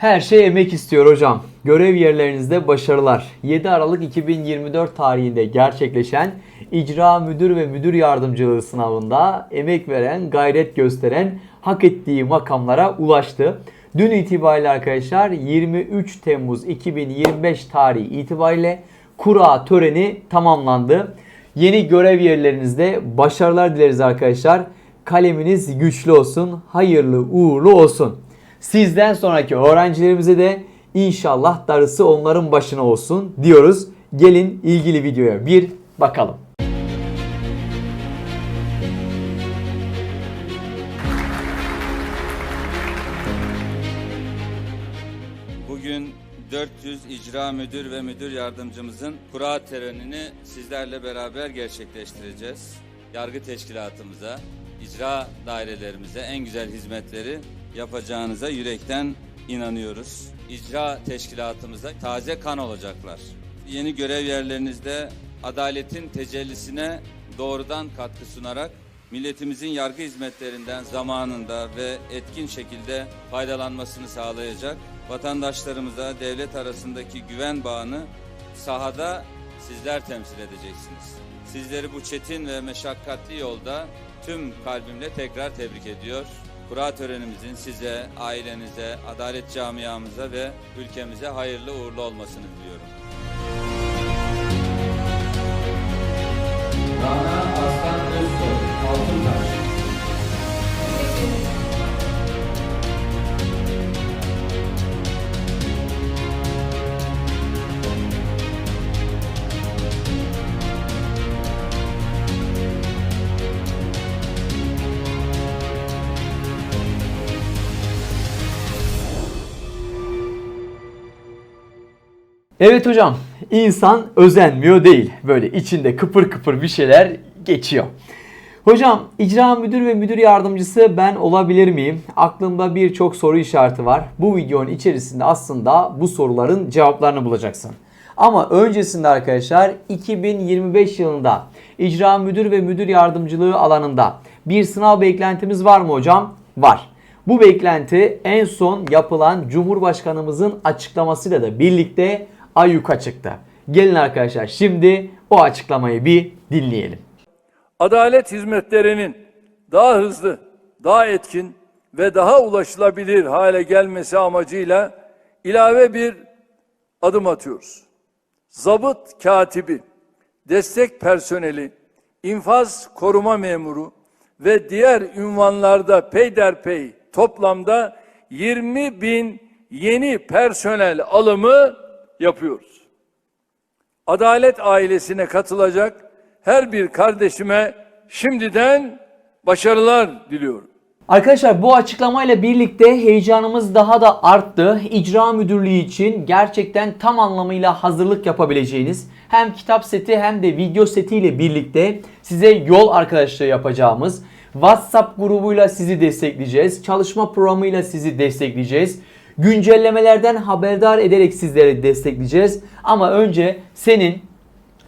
Her şey emek istiyor hocam. Görev yerlerinizde başarılar. 7 Aralık 2024 tarihinde gerçekleşen icra müdür ve müdür yardımcılığı sınavında emek veren, gayret gösteren, hak ettiği makamlara ulaştı. Dün itibariyle arkadaşlar 23 Temmuz 2025 tarihi itibariyle kura töreni tamamlandı. Yeni görev yerlerinizde başarılar dileriz arkadaşlar. Kaleminiz güçlü olsun, hayırlı uğurlu olsun. Sizden sonraki öğrencilerimize de inşallah darısı onların başına olsun diyoruz. Gelin ilgili videoya bir bakalım. Bugün 400 icra müdür ve müdür yardımcımızın kura törenini sizlerle beraber gerçekleştireceğiz. Yargı teşkilatımıza, icra dairelerimize en güzel hizmetleri yapacağınıza yürekten inanıyoruz. İcra teşkilatımıza taze kan olacaklar. Yeni görev yerlerinizde adaletin tecellisine doğrudan katkı sunarak milletimizin yargı hizmetlerinden zamanında ve etkin şekilde faydalanmasını sağlayacak vatandaşlarımıza devlet arasındaki güven bağını sahada sizler temsil edeceksiniz. Sizleri bu çetin ve meşakkatli yolda tüm kalbimle tekrar tebrik ediyor. Kura törenimizin size, ailenize, adalet camiamıza ve ülkemize hayırlı uğurlu olmasını diliyorum. Rana Evet hocam, insan özenmiyor değil. Böyle içinde kıpır kıpır bir şeyler geçiyor. Hocam, icra müdür ve müdür yardımcısı ben olabilir miyim? Aklımda birçok soru işareti var. Bu videonun içerisinde aslında bu soruların cevaplarını bulacaksın. Ama öncesinde arkadaşlar 2025 yılında icra müdür ve müdür yardımcılığı alanında bir sınav beklentimiz var mı hocam? Var. Bu beklenti en son yapılan Cumhurbaşkanımızın açıklamasıyla da birlikte ayyuka çıktı. Gelin arkadaşlar şimdi o açıklamayı bir dinleyelim. adalet hizmetlerinin daha hızlı, daha etkin ve daha ulaşılabilir hale gelmesi amacıyla ilave bir adım atıyoruz. Zabıt katibi, destek personeli, infaz koruma memuru ve diğer ünvanlarda peyderpey toplamda 20 bin yeni personel alımı yapıyoruz. Adalet ailesine katılacak her bir kardeşime şimdiden başarılar diliyorum. Arkadaşlar bu açıklamayla birlikte heyecanımız daha da arttı. İcra müdürlüğü için gerçekten tam anlamıyla hazırlık yapabileceğiniz hem kitap seti hem de video setiyle birlikte size yol arkadaşlığı yapacağımız WhatsApp grubuyla sizi destekleyeceğiz. Çalışma programıyla sizi destekleyeceğiz. Güncellemelerden haberdar ederek sizleri destekleyeceğiz. Ama önce senin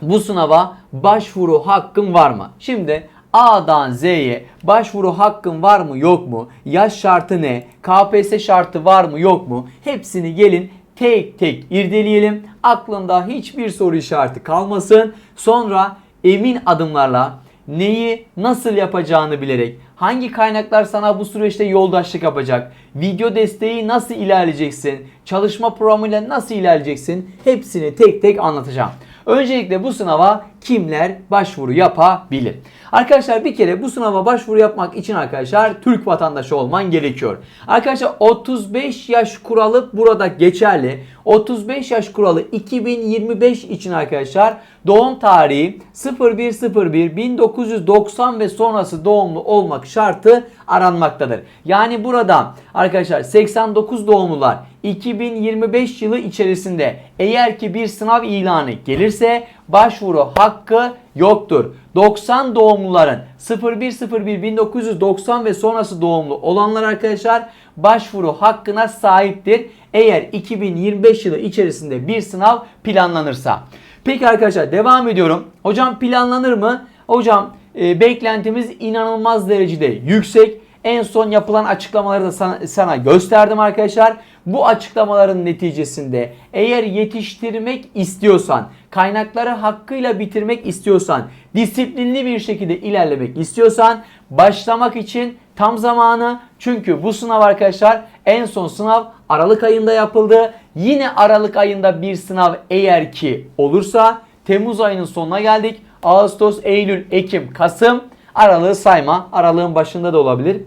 bu sınava başvuru hakkın var mı? Şimdi A'dan Z'ye başvuru hakkın var mı yok mu? Yaş şartı ne? KPSS şartı var mı yok mu? Hepsini gelin tek tek irdeleyelim. Aklında hiçbir soru işareti kalmasın. Sonra emin adımlarla neyi nasıl yapacağını bilerek hangi kaynaklar sana bu süreçte yoldaşlık yapacak, video desteği nasıl ilerleyeceksin, çalışma programıyla nasıl ilerleyeceksin? Hepsini tek tek anlatacağım. Öncelikle bu sınava kimler başvuru yapabilir? Arkadaşlar bir kere bu sınava başvuru yapmak için arkadaşlar Türk vatandaşı olman gerekiyor. Arkadaşlar 35 yaş kuralı burada geçerli. 35 yaş kuralı 2025 için arkadaşlar doğum tarihi 0101 1990 ve sonrası doğumlu olmak şartı aranmaktadır. Yani burada arkadaşlar 89 doğumlular 2025 yılı içerisinde eğer ki bir sınav ilanı gelirse başvuru hakkı yoktur. 90 doğumluların 0101 1990 ve sonrası doğumlu olanlar arkadaşlar başvuru hakkına sahiptir. Eğer 2025 yılı içerisinde bir sınav planlanırsa. Peki arkadaşlar devam ediyorum. Hocam planlanır mı? Hocam e, beklentimiz inanılmaz derecede yüksek. En son yapılan açıklamaları da sana, sana gösterdim arkadaşlar. Bu açıklamaların neticesinde eğer yetiştirmek istiyorsan, kaynakları hakkıyla bitirmek istiyorsan, disiplinli bir şekilde ilerlemek istiyorsan başlamak için tam zamanı. Çünkü bu sınav arkadaşlar en son sınav Aralık ayında yapıldı. Yine Aralık ayında bir sınav eğer ki olursa Temmuz ayının sonuna geldik. Ağustos, Eylül, Ekim, Kasım aralığı sayma. Aralığın başında da olabilir.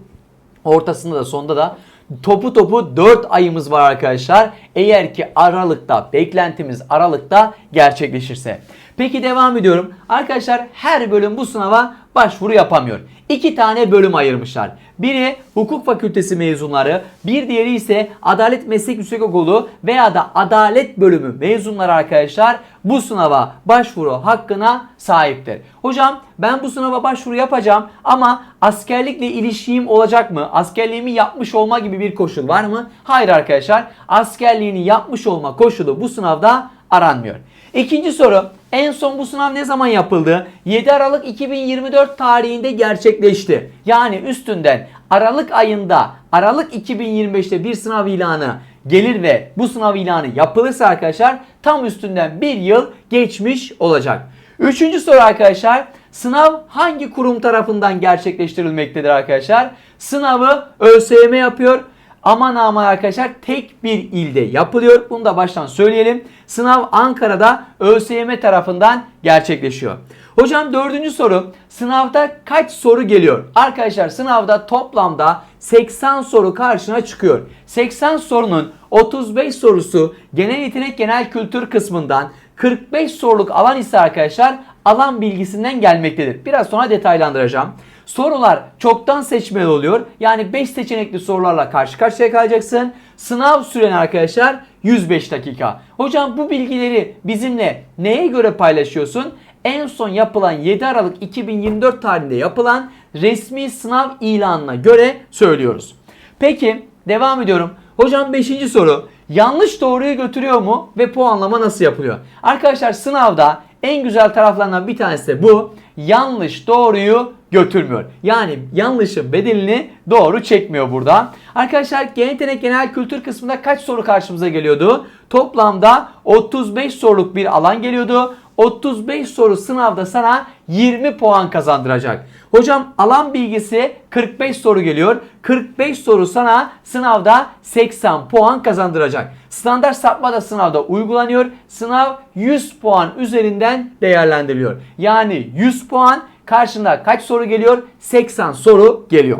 Ortasında da sonunda da topu topu 4 ayımız var arkadaşlar. Eğer ki Aralık'ta beklentimiz Aralık'ta gerçekleşirse. Peki devam ediyorum. Arkadaşlar her bölüm bu sınava başvuru yapamıyor. İki tane bölüm ayırmışlar. Biri hukuk fakültesi mezunları, bir diğeri ise Adalet Meslek Yüksekokulu veya da Adalet bölümü mezunları arkadaşlar bu sınava başvuru hakkına sahiptir. Hocam ben bu sınava başvuru yapacağım ama askerlikle ilişkim olacak mı? Askerliğimi yapmış olma gibi bir koşul var mı? Hayır arkadaşlar. Askerliğini yapmış olma koşulu bu sınavda aranmıyor. İkinci soru. En son bu sınav ne zaman yapıldı? 7 Aralık 2024 tarihinde gerçekleşti. Yani üstünden Aralık ayında Aralık 2025'te bir sınav ilanı gelir ve bu sınav ilanı yapılırsa arkadaşlar tam üstünden bir yıl geçmiş olacak. Üçüncü soru arkadaşlar. Sınav hangi kurum tarafından gerçekleştirilmektedir arkadaşlar? Sınavı ÖSYM yapıyor. Aman aman arkadaşlar tek bir ilde yapılıyor. Bunu da baştan söyleyelim. Sınav Ankara'da ÖSYM tarafından gerçekleşiyor. Hocam dördüncü soru. Sınavda kaç soru geliyor? Arkadaşlar sınavda toplamda 80 soru karşına çıkıyor. 80 sorunun 35 sorusu genel yetenek genel kültür kısmından 45 soruluk alan ise arkadaşlar alan bilgisinden gelmektedir. Biraz sonra detaylandıracağım. Sorular çoktan seçmeli oluyor. Yani 5 seçenekli sorularla karşı karşıya kalacaksın. Sınav süren arkadaşlar 105 dakika. Hocam bu bilgileri bizimle neye göre paylaşıyorsun? En son yapılan 7 Aralık 2024 tarihinde yapılan resmi sınav ilanına göre söylüyoruz. Peki devam ediyorum. Hocam 5. soru. Yanlış doğruyu götürüyor mu ve puanlama nasıl yapılıyor? Arkadaşlar sınavda en güzel taraflarından bir tanesi de bu. Yanlış doğruyu götürmüyor. Yani yanlışın bedelini doğru çekmiyor burada. Arkadaşlar genel yetenek genel kültür kısmında kaç soru karşımıza geliyordu? Toplamda 35 soruluk bir alan geliyordu. 35 soru sınavda sana 20 puan kazandıracak. Hocam alan bilgisi 45 soru geliyor. 45 soru sana sınavda 80 puan kazandıracak. Standart sapma da sınavda uygulanıyor. Sınav 100 puan üzerinden değerlendiriliyor. Yani 100 puan karşında kaç soru geliyor? 80 soru geliyor.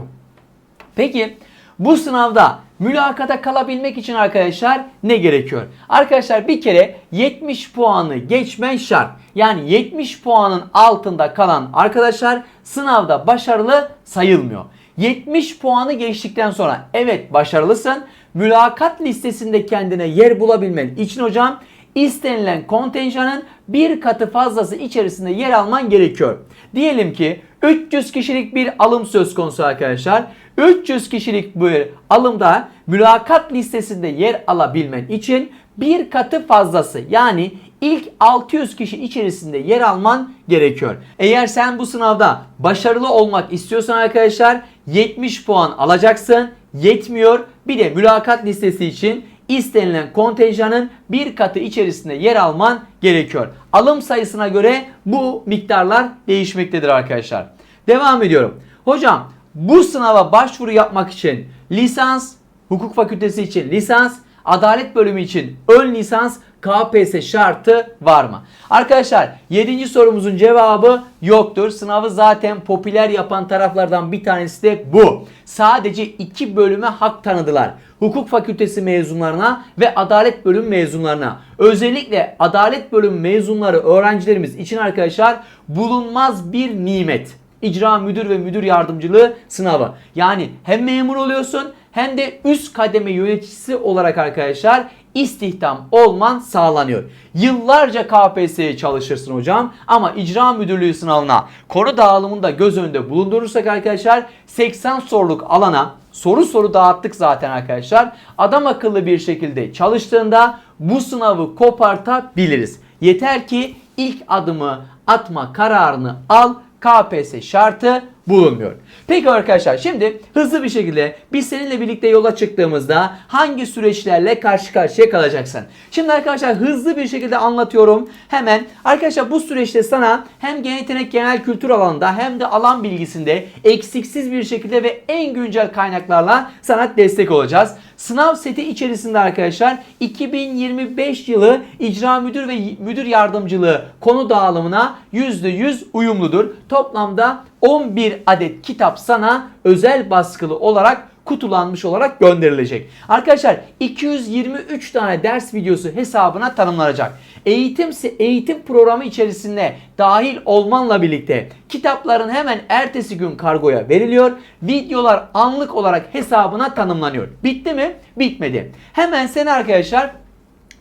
Peki bu sınavda mülakata kalabilmek için arkadaşlar ne gerekiyor? Arkadaşlar bir kere 70 puanı geçmen şart. Yani 70 puanın altında kalan arkadaşlar sınavda başarılı sayılmıyor. 70 puanı geçtikten sonra evet başarılısın. Mülakat listesinde kendine yer bulabilmen için hocam istenilen kontenjanın bir katı fazlası içerisinde yer alman gerekiyor. Diyelim ki 300 kişilik bir alım söz konusu arkadaşlar. 300 kişilik bir alımda mülakat listesinde yer alabilmen için bir katı fazlası yani ilk 600 kişi içerisinde yer alman gerekiyor. Eğer sen bu sınavda başarılı olmak istiyorsan arkadaşlar 70 puan alacaksın. Yetmiyor. Bir de mülakat listesi için istenilen kontenjanın bir katı içerisinde yer alman gerekiyor. Alım sayısına göre bu miktarlar değişmektedir arkadaşlar. Devam ediyorum. Hocam bu sınava başvuru yapmak için lisans, hukuk fakültesi için lisans, adalet bölümü için ön lisans KPSS şartı var mı? Arkadaşlar 7. sorumuzun cevabı yoktur. Sınavı zaten popüler yapan taraflardan bir tanesi de bu. Sadece iki bölüme hak tanıdılar. Hukuk fakültesi mezunlarına ve adalet bölüm mezunlarına. Özellikle adalet bölüm mezunları öğrencilerimiz için arkadaşlar bulunmaz bir nimet icra müdür ve müdür yardımcılığı sınavı. Yani hem memur oluyorsun hem de üst kademe yöneticisi olarak arkadaşlar istihdam olman sağlanıyor. Yıllarca KPSS'ye çalışırsın hocam ama icra müdürlüğü sınavına konu dağılımını da göz önünde bulundurursak arkadaşlar 80 soruluk alana soru soru dağıttık zaten arkadaşlar. Adam akıllı bir şekilde çalıştığında bu sınavı kopartabiliriz. Yeter ki ilk adımı atma kararını al KPSS şartı bulunmuyor. Peki arkadaşlar şimdi hızlı bir şekilde biz seninle birlikte yola çıktığımızda hangi süreçlerle karşı karşıya kalacaksın? Şimdi arkadaşlar hızlı bir şekilde anlatıyorum. Hemen arkadaşlar bu süreçte sana hem yetenek genel kültür alanında hem de alan bilgisinde eksiksiz bir şekilde ve en güncel kaynaklarla sana destek olacağız. Sınav seti içerisinde arkadaşlar 2025 yılı icra müdür ve müdür yardımcılığı konu dağılımına %100 uyumludur. Toplamda 11 adet kitap sana özel baskılı olarak kutulanmış olarak gönderilecek. Arkadaşlar 223 tane ders videosu hesabına tanımlanacak. Eğitim eğitim programı içerisinde dahil olmanla birlikte kitapların hemen ertesi gün kargoya veriliyor. Videolar anlık olarak hesabına tanımlanıyor. Bitti mi? Bitmedi. Hemen seni arkadaşlar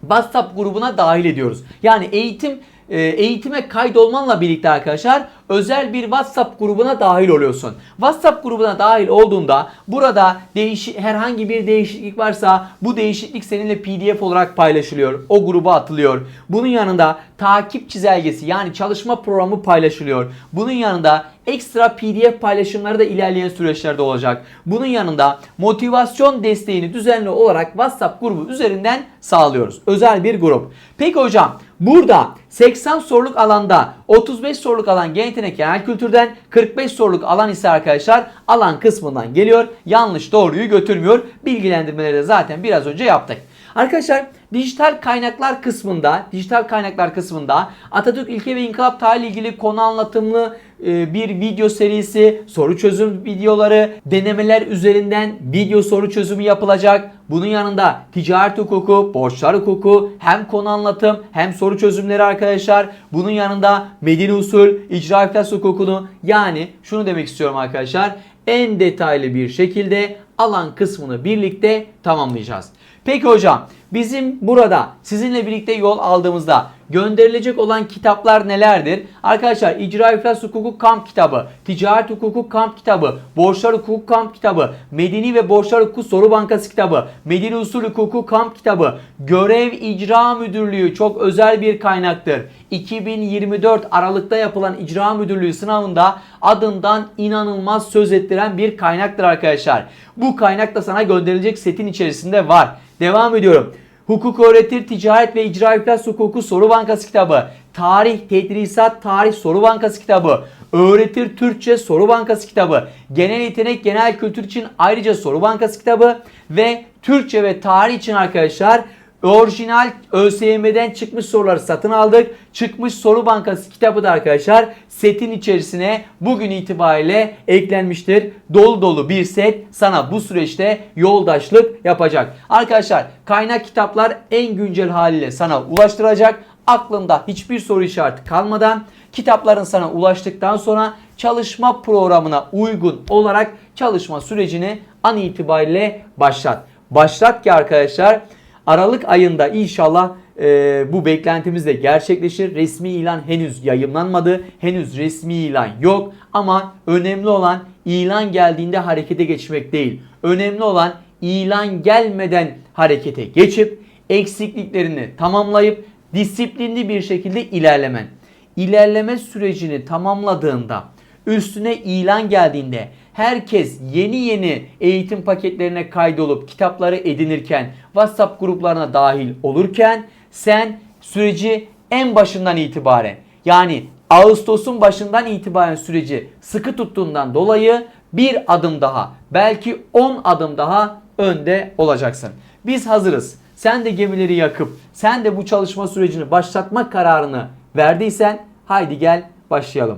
WhatsApp grubuna dahil ediyoruz. Yani eğitim eğitime kaydolmanla birlikte arkadaşlar özel bir WhatsApp grubuna dahil oluyorsun. WhatsApp grubuna dahil olduğunda burada değişik herhangi bir değişiklik varsa bu değişiklik seninle PDF olarak paylaşılıyor. O gruba atılıyor. Bunun yanında takip çizelgesi yani çalışma programı paylaşılıyor. Bunun yanında ekstra PDF paylaşımları da ilerleyen süreçlerde olacak. Bunun yanında motivasyon desteğini düzenli olarak WhatsApp grubu üzerinden sağlıyoruz. Özel bir grup. Peki hocam burada 80 soruluk alanda 35 soruluk alan genel yetenek genel kültürden 45 soruluk alan ise arkadaşlar alan kısmından geliyor. Yanlış doğruyu götürmüyor. Bilgilendirmeleri de zaten biraz önce yaptık. Arkadaşlar dijital kaynaklar kısmında, dijital kaynaklar kısmında Atatürk ilke ve inkılap tarihi ilgili konu anlatımlı e, bir video serisi, soru çözüm videoları, denemeler üzerinden video soru çözümü yapılacak. Bunun yanında ticaret hukuku, borçlar hukuku, hem konu anlatım hem soru çözümleri arkadaşlar. Bunun yanında medeni usul, icra iflas hukukunu yani şunu demek istiyorum arkadaşlar. En detaylı bir şekilde alan kısmını birlikte tamamlayacağız. Peki hocam bizim burada sizinle birlikte yol aldığımızda gönderilecek olan kitaplar nelerdir? Arkadaşlar icra iflas hukuku kamp kitabı, ticaret hukuku kamp kitabı, borçlar hukuku kamp kitabı, medeni ve borçlar hukuku soru bankası kitabı, medeni usul hukuku kamp kitabı, görev icra müdürlüğü çok özel bir kaynaktır. 2024 Aralık'ta yapılan icra müdürlüğü sınavında adından inanılmaz söz ettiren bir kaynaktır arkadaşlar. Bu kaynak da sana gönderilecek setin içerisinde var. Devam ediyorum. Hukuk öğretir, ticaret ve icra iflas hukuku soru bankası kitabı, tarih, tedrisat, tarih soru bankası kitabı, öğretir Türkçe soru bankası kitabı, genel yetenek, genel kültür için ayrıca soru bankası kitabı. Ve Türkçe ve tarih için arkadaşlar orijinal ÖSYM'den çıkmış soruları satın aldık. Çıkmış soru bankası kitabı da arkadaşlar setin içerisine bugün itibariyle eklenmiştir. Dolu dolu bir set sana bu süreçte yoldaşlık yapacak. Arkadaşlar kaynak kitaplar en güncel haliyle sana ulaştıracak. Aklında hiçbir soru işareti kalmadan kitapların sana ulaştıktan sonra çalışma programına uygun olarak çalışma sürecini an itibariyle başlat. Başlat ki arkadaşlar Aralık ayında inşallah e, bu beklentimiz de gerçekleşir. Resmi ilan henüz yayımlanmadı. Henüz resmi ilan yok. Ama önemli olan ilan geldiğinde harekete geçmek değil. Önemli olan ilan gelmeden harekete geçip eksikliklerini tamamlayıp disiplinli bir şekilde ilerlemen. İlerleme sürecini tamamladığında üstüne ilan geldiğinde herkes yeni yeni eğitim paketlerine kaydolup kitapları edinirken WhatsApp gruplarına dahil olurken sen süreci en başından itibaren yani Ağustos'un başından itibaren süreci sıkı tuttuğundan dolayı bir adım daha belki 10 adım daha önde olacaksın. Biz hazırız. Sen de gemileri yakıp sen de bu çalışma sürecini başlatma kararını verdiysen haydi gel başlayalım.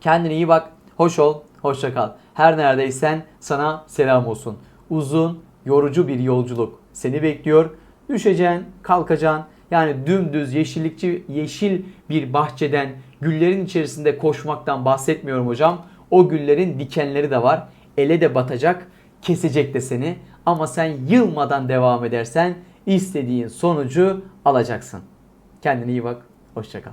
Kendine iyi bak. Hoş ol. Hoşça kal. Her neredeysen sana selam olsun. Uzun, yorucu bir yolculuk seni bekliyor. Düşeceksin, kalkacaksın. Yani dümdüz yeşillikçi yeşil bir bahçeden güllerin içerisinde koşmaktan bahsetmiyorum hocam. O güllerin dikenleri de var. Ele de batacak, kesecek de seni. Ama sen yılmadan devam edersen istediğin sonucu alacaksın. Kendine iyi bak. Hoşça kal.